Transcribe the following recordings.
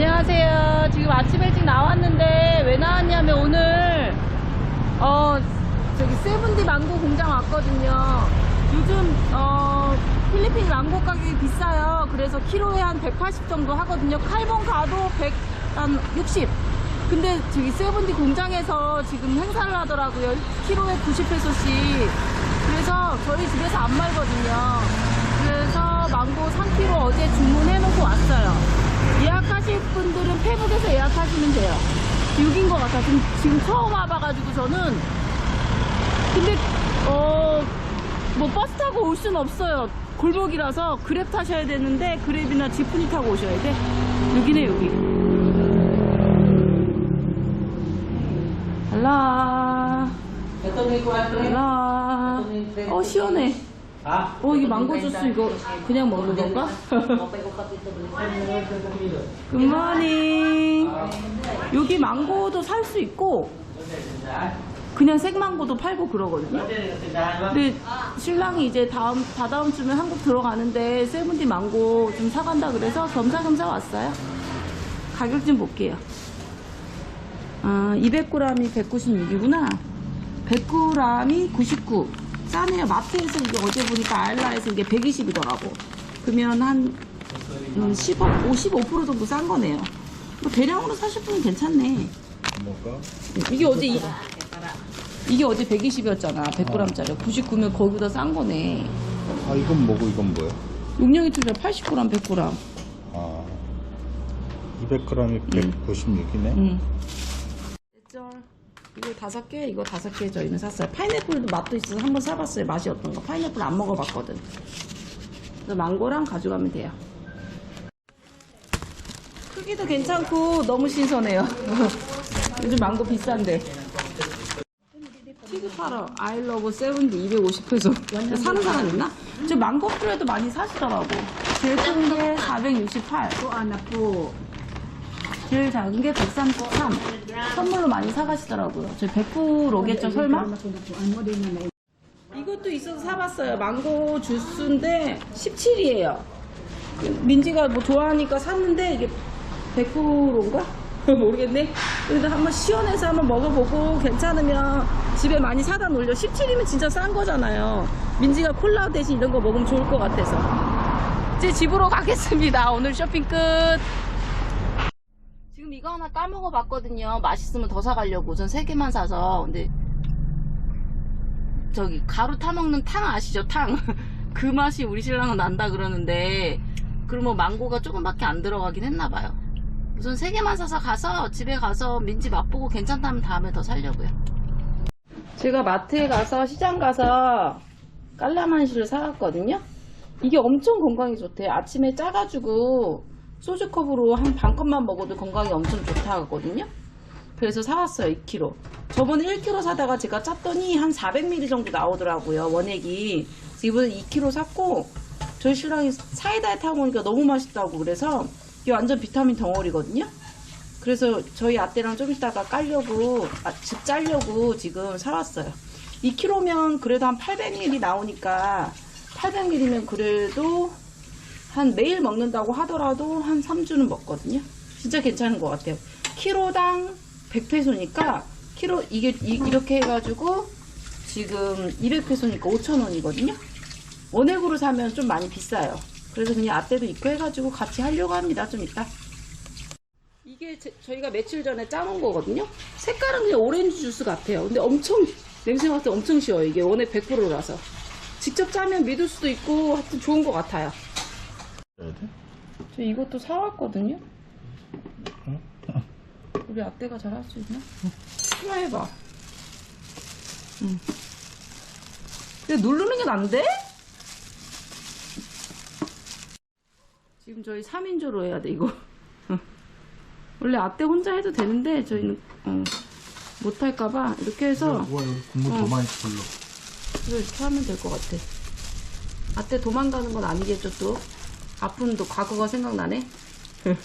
안녕하세요. 지금 아침 일찍 나왔는데 왜 나왔냐면 오늘 어 저기 세븐디 망고 공장 왔거든요. 요즘 어 필리핀 망고 가격이 비싸요. 그래서 키로에 한 180 정도 하거든요. 칼본 가도 100, 한 60. 근데 저기 세븐디 공장에서 지금 행사를 하더라고요. 키로에 90페소씩. 그래서 저희 집에서 안 말거든요. 그래서 망고 3kg 어제 주문해 놓고 왔어요. 예약하실 분들은 페북에서 예약하시면 돼요. 6인 것 같아. 지금, 지금 처음 와봐가지고 저는. 근데, 어, 뭐 버스 타고 올 수는 없어요. 골목이라서 그랩 타셔야 되는데 그랩이나 지프니 타고 오셔야 돼. 여기네, 여기. 알라. 알라. 어, 시원해. 어, 이 망고 주스 이거 그냥 먹는 건가? 굿모닝. 여기 망고도 살 수 있고, 그냥 생망고도 팔고 그러거든요. 근데 신랑이 이제 다음, 다다음 주면 한국 들어가는데 세븐디 망고 좀 사간다 그래서 겸사겸사 왔어요. 가격 좀 볼게요. 아, 200g이 196이구나. 100g이 99. 싸네요. 마트에서 이게 어제 보니까 아일라에서 이게 120이더라고. 그러면 한 음, 15, 55% 정도 싼 거네요. 뭐 대량으로 사실 분은 괜찮네. 이게 어제 이, 이게 어제 120이었잖아. 100g짜리. 99면 거기보다 싼 거네. 아 이건 뭐고 이건 뭐야? 용량이 틀려 80g, 100g. 아 200g이 196이네. 응. 이거 다섯 개, 이거 다섯 개 저희는 샀어요. 파인애플도 맛도 있어서 한번 사봤어요. 맛이 어떤가. 파인애플 안 먹어봤거든. 망고랑 가져가면 돼요. 크기도 괜찮고 너무 신선해요. 요즘 망고 비싼데. 티그 팔어 아이러브 세븐디 250페소 사는 사람 있나? 저 망고 프로에도 많이 사시더라고 제일 큰게 468 또 하나 또 제일 작은 게 133. 선물로 많이 사가시더라고요. 저 100%겠죠, 설마? 이것도 있어서 사봤어요. 망고 주스인데 17이에요. 민지가 뭐 좋아하니까 샀는데 이게 100%인가? 모르겠네. 그래도 한번 시원해서 한번 먹어보고 괜찮으면 집에 많이 사다 놓으려. 17이면 진짜 싼 거잖아요. 민지가 콜라 대신 이런 거 먹으면 좋을 것 같아서. 이제 집으로 가겠습니다. 오늘 쇼핑 끝. 이거 하나 까먹어 봤거든요. 맛있으면 더 사가려고. 전세 개만 사서. 근데, 저기, 가루 타먹는 탕 아시죠? 탕. 그 맛이 우리 신랑은 난다 그러는데, 그러면 망고가 조금밖에 안 들어가긴 했나봐요. 우선 세 개만 사서 가서, 집에 가서 민지 맛보고 괜찮다면 다음에 더 살려고요. 제가 마트에 가서, 시장 가서, 깔라만시를 사왔거든요. 이게 엄청 건강에 좋대요. 아침에 짜가지고, 소주컵으로 한 반 컵만 먹어도 건강에 엄청 좋다 하거든요. 그래서 사왔어요, 2kg. 저번에 1kg 사다가 제가 짰더니 한 400ml 정도 나오더라고요, 원액이. 이번에 2kg 샀고, 저희 신랑이 사이다에 타고 오니까 너무 맛있다고 그래서 이게 완전 비타민 덩어리거든요. 그래서 저희 아떼랑 좀 이따가 깔려고, 아, 집 짜려고 지금 사왔어요. 2kg면 그래도 한 800ml 나오니까 800ml면 그래도 한 매일 먹는다고 하더라도 한 3주는 먹거든요. 진짜 괜찮은 것 같아요. 키로당 100페소니까 키로 이게 이, 렇게 해가지고 지금 200페소니까 5,000원이거든요. 원액으로 사면 좀 많이 비싸요. 그래서 그냥 아떼도 있고 해가지고 같이 하려고 합니다. 좀 이따. 이게 제- 저희가 며칠 전에 짜놓은 거거든요. 색깔은 그냥 오렌지 주스 같아요. 근데 엄청 냄새 맡아 엄청 쉬워요. 이게 원액 100%라서 직접 짜면 믿을 수도 있고 하여튼 좋은 것 같아요. 돼? 저 이것도 사왔거든요. 우리 아떼가 잘 할 수 있나? 트라이해봐. 응. 근데 누르는 게 난데? 지금 저희 3인조로 해야 돼, 이거. 원래 아떼 혼자 해도 되는데, 저희는, 어, 못할까봐, 이렇게 해서, 와 이거 국물 어. 더 많이 불러. 이거 이렇게 하면 될 것 같아. 아떼 도망가는 건 아니겠죠, 또? 아픈 또 과거가 생각나네.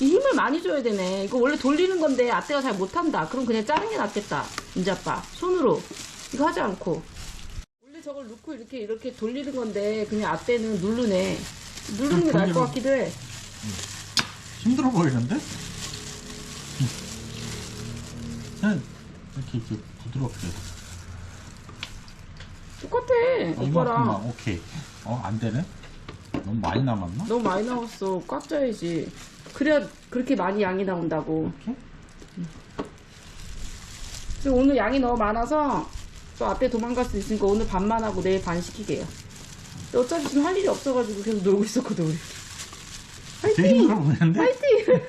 이 힘을 많이 줘야 되네. 이거 원래 돌리는 건데 아떼가 잘 못한다. 그럼 그냥 자른 게 낫겠다. 인자 아빠. 손으로. 이거 하지 않고. 원래 저걸 넣고 이렇게 이렇게 돌리는 건데 그냥 아떼는 누르네. 누르는 게 나을 것 같기도 해. 힘들어 보이는데? 그냥 이렇게, 이렇게 부드럽게. 똑같아 어, 이만큼만, 오빠랑 오케이. 어, 안 되네? 너무 많이 남았나? 너무 많이 나왔어. 꽉 쪄야지. 그래야 그렇게 많이 양이 나온다고. 이렇게? 근데 오늘 양이 너무 많아서 또 앞에 도망갈 수 있으니까 오늘 반만 하고 내일 반 시키게요. 근데 어차피 지금 할 일이 없어가지고 계속 놀고 있었거든 우리. 되게 힘들어 보이는데? 파이팅!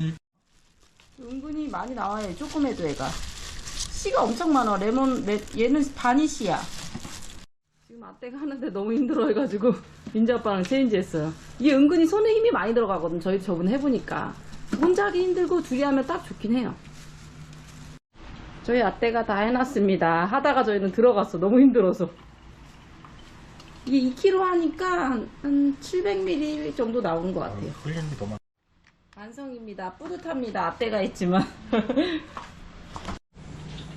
은근히 많이 나와요 조금 해도 애가. 씨가 엄청 많아. 레몬 레, 얘는 반이 씨야 지금 아떼가 하는데 너무 힘들어 해가지고 민지 아빠랑 체인지 했어요 이게 은근히 손에 힘이 많이 들어가거든 저희 저번에 해보니까 혼자 하기 힘들고 둘이 하면 딱 좋긴 해요 저희 아떼가 다 해놨습니다 하다가 저희는 들어갔어 너무 힘들어서 이게 2kg 하니까 한 700ml 정도 나오는 것 같아요 흘리는 게더 많아. 완성입니다. 뿌듯합니다. 앞대가 있지만.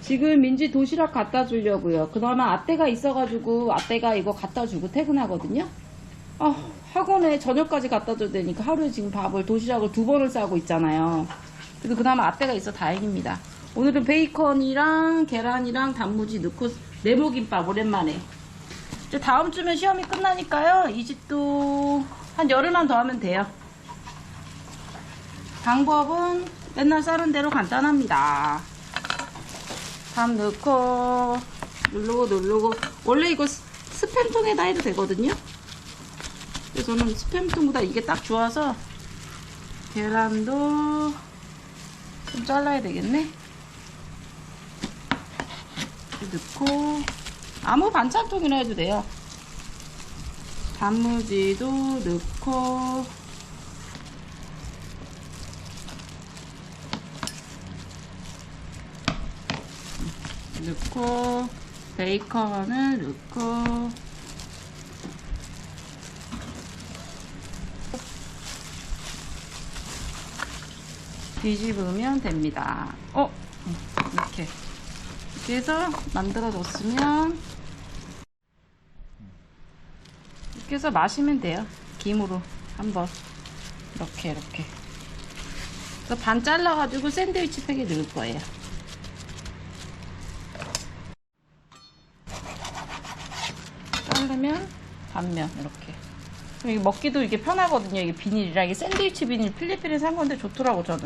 지금 민지 도시락 갖다 주려고요. 그나마 앞대가 있어가지고 앞대가 이거 갖다 주고 퇴근하거든요. 아, 학원에 저녁까지 갖다 줘야 되니까 하루에 지금 밥을 도시락을 두 번을 싸고 있잖아요. 그래도 그나마 앞대가 있어 다행입니다. 오늘은 베이컨이랑 계란이랑 단무지 넣고 네모김밥 오랜만에. 이제 다음 주면 시험이 끝나니까요. 이 집도 한 열흘만 더 하면 돼요. 방법은 맨날 싸는 대로 간단합니다. 밥 넣고 누르고 누르고 원래 이거 스- 스팸통에다 해도 되거든요. 그래서 저는 스팸통보다 이게 딱 좋아서 계란도 좀 잘라야 되겠네. 넣고 아무 반찬통이나 해도 돼요. 단무지도 넣고 넣고 베이컨을 넣고 뒤집으면 됩니다. 어? 이렇게 이렇게 해서 만들어줬으면 이렇게 해서 마시면 돼요. 김으로 한번 이렇게 이렇게 그래서 반 잘라가지고 샌드위치 팩에 넣을 거예요. 자르면 반면 이렇게. 이게 먹기도 이게 편하거든요. 이게 비닐이라 이게 샌드위치 비닐 필리핀에서 산 건데 좋더라고 저는.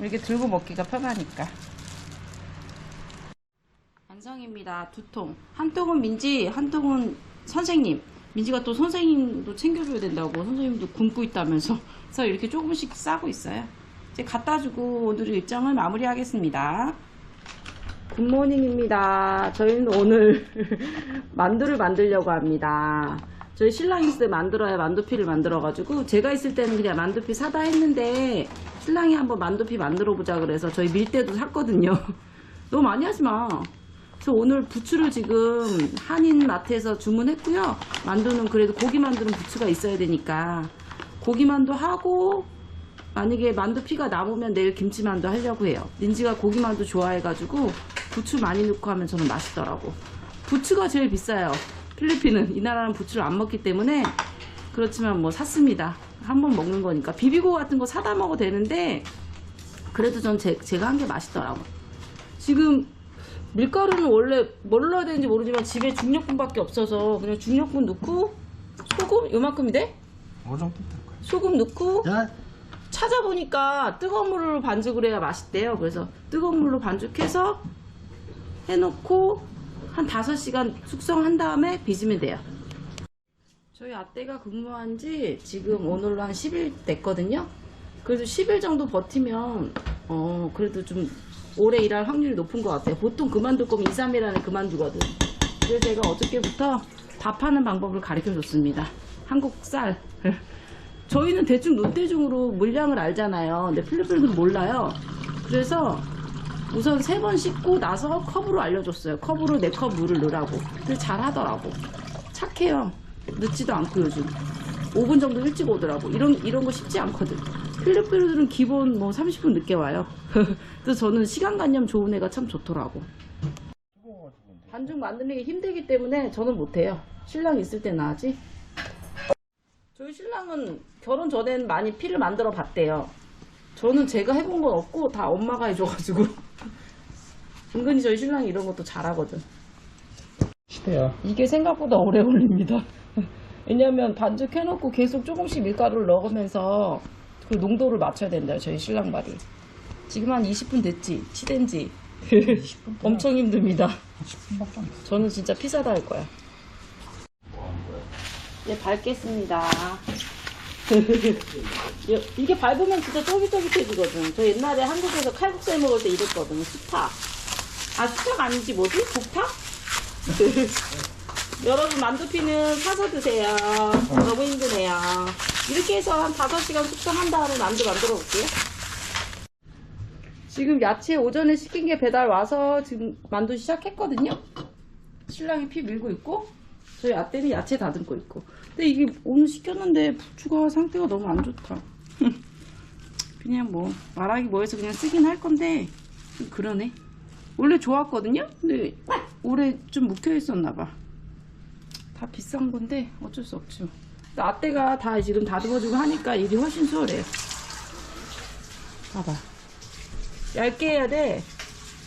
이렇게 들고 먹기가 편하니까. 완성입니다. 두통 한 통은 민지 한 통은 선생님. 민지가 또 선생님도 챙겨줘야 된다고 선생님도 굶고 있다면서. 그래서 이렇게 조금씩 싸고 있어요. 이제 갖다 주고 오늘 일정을 마무리하겠습니다 굿모닝입니다. 저희는 오늘 만두를 만들려고 합니다. 저희 신랑 있을 때 만들어야 만두피를 만들어가지고 제가 있을 때는 그냥 만두피 사다 했는데 신랑이 한번 만두피 만들어 보자 그래서 저희 밀대도 샀거든요. 너무 많이 하지 마. 그래서 오늘 부추를 지금 한인 마트에서 주문했고요. 만두는 그래도 고기 만두는 부추가 있어야 되니까 고기 만두 하고 만약에 만두 피가 남으면 내일 김치만두 하려고 해요. 민지가 고기만두 좋아해가지고 부추 많이 넣고 하면 저는 맛있더라고. 부추가 제일 비싸요. 필리핀은 이 나라는 부추를 안 먹기 때문에 그렇지만 뭐 샀습니다. 한번 먹는 거니까 비비고 같은 거 사다 먹어도 되는데 그래도 전 제, 제가 한 게 맛있더라고. 지금 밀가루는 원래 뭘 넣어야 되는지 모르지만 집에 중력분밖에 없어서 그냥 중력분 넣고 소금 요만큼이 돼? 어느 정도 될 거야. 소금 넣고 야, 찾아보니까 뜨거운 물로 반죽을 해야 맛있대요. 그래서 뜨거운 물로 반죽해서 해놓고 한 5시간 숙성한 다음에 빚으면 돼요. 저희 아떼가 근무한 지 지금 오늘로 한 10일 됐거든요. 그래도 10일 정도 버티면 어 그래도 좀 오래 일할 확률이 높은 것 같아요. 보통 그만둘 거면 2, 3일 안에 그만두거든. 그래서 제가 어저께부터 밥하는 방법을 가르쳐 줬습니다. 한국 쌀. 저희는 대충 눈대중으로 물량을 알잖아요. 근데 필리핀은 몰라요. 그래서 우선 세 번 씻고 나서 컵으로 알려줬어요. 컵으로 네컵 물을 넣으라고. 그래서 잘 하더라고. 착해요. 늦지도 않고 요즘. 5분 정도 일찍 오더라고. 이런, 이런 거 쉽지 않거든. 필리핀들은 기본 뭐 30분 늦게 와요. 그래서 저는 시간관념 좋은 애가 참 좋더라고. 반죽 만드는 게 힘들기 때문에 저는 못해요. 신랑 있을 때나 하지. 저희 신랑은 결혼 전엔 많이 피를 만들어 봤대요. 저는 제가 해본 건 없고 다 엄마가 해줘가지고 은근히 저희 신랑이 이런 것도 잘하거든. 시대야. 이게 생각보다 오래 걸립니다. 왜냐면 반죽해놓고 계속 조금씩 밀가루를 넣으면서 그 농도를 맞춰야 된대요. 저희 신랑 말이. 지금 한 20분 됐지? 치댄지. 엄청 힘듭니다. 10분밖에 안 됐어. 저는 진짜 피자다 할 거야. 네, 밟겠습니다. 이게 밟으면 진짜 쫄깃쫄깃해지거든. 저 옛날에 한국에서 칼국수 해 먹을 때 이랬거든. 수타. 아, 수타가 아니지, 뭐지? 국타? 여러분, 만두피는 사서 드세요. 너무 힘드네요. 이렇게 해서 한 5시간 숙성한 다음에 만두 만들어 볼게요. 지금 야채 오전에 시킨 게 배달 와서 지금 만두 시작했거든요. 신랑이 피 밀고 있고 저희 아떼는 야채 다듬고 있고. 근데 이게 오늘 시켰는데 부추가 상태가 너무 안 좋다. 그냥 뭐 말하기 뭐해서 그냥 쓰긴 할 건데 좀 그러네. 원래 좋았거든요. 근데 올해 좀 묵혀 있었나 봐. 다 비싼 건데 어쩔 수 없죠. 아떼가 다 지금 다듬어주고 하니까 일이 훨씬 수월해요. 봐봐. 얇게 해야 돼.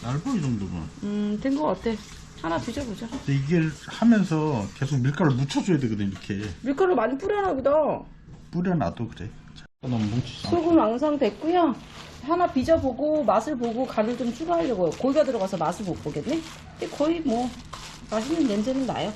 얇아 이 정도면. 음, 된거 어때? 하나 드셔보자. 근데 이게 하면서 계속 밀가루 묻혀줘야 되거든 이렇게. 밀가루 많이 뿌려놔 보다. 뿌려놔도 그래. 자, 너무 뭉치지 않게. 소금 완성됐고요. 하나 빚어보고 맛을 보고 간을 좀 추가하려고요. 고기가 들어가서 맛을 못 보겠네. 근데 거의 뭐 맛있는 냄새는 나요.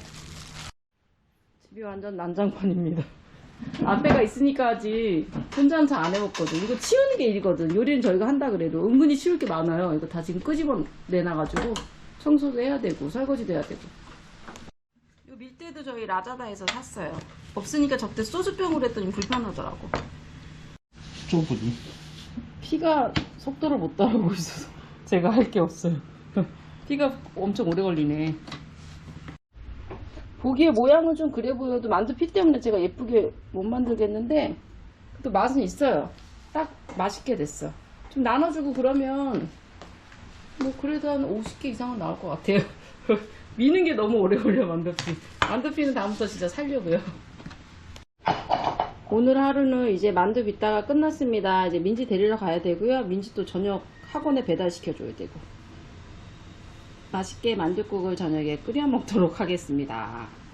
집이 완전 난장판입니다. 앞에가 있으니까 아직 혼자는 잘안 해먹거든. 이거 치우는 게 일이거든. 요리는 저희가 한다 그래도 은근히 치울 게 많아요. 이거 다 지금 끄집어 내놔가지고 청소도 해야 되고 설거지도 해야 되고. 이 밀대도 저희 라자다에서 샀어요. 없으니까 저때 소주병으로 했더니 불편하더라고. 좁으니. 피가 속도를 못 따라오고 있어서 제가 할 게 없어요. 피가 엄청 오래 걸리네. 보기에 모양은 좀 그래 보여도 만두 피 때문에 제가 예쁘게 못 만들겠는데 또 맛은 있어요. 딱 맛있게 됐어. 좀 나눠주고 그러면 뭐 그래도 한 50개 이상은 나올 것 같아요. 미는 게 너무 오래 걸려 만두피. 만두피는 다음부터 진짜 살려고요. 오늘 하루는 이제 만두 빚다가 끝났습니다. 이제 민지 데리러 가야 되고요. 민지 또 저녁 학원에 배달시켜줘야 되고. 맛있게 만둣국을 저녁에 끓여 먹도록 하겠습니다.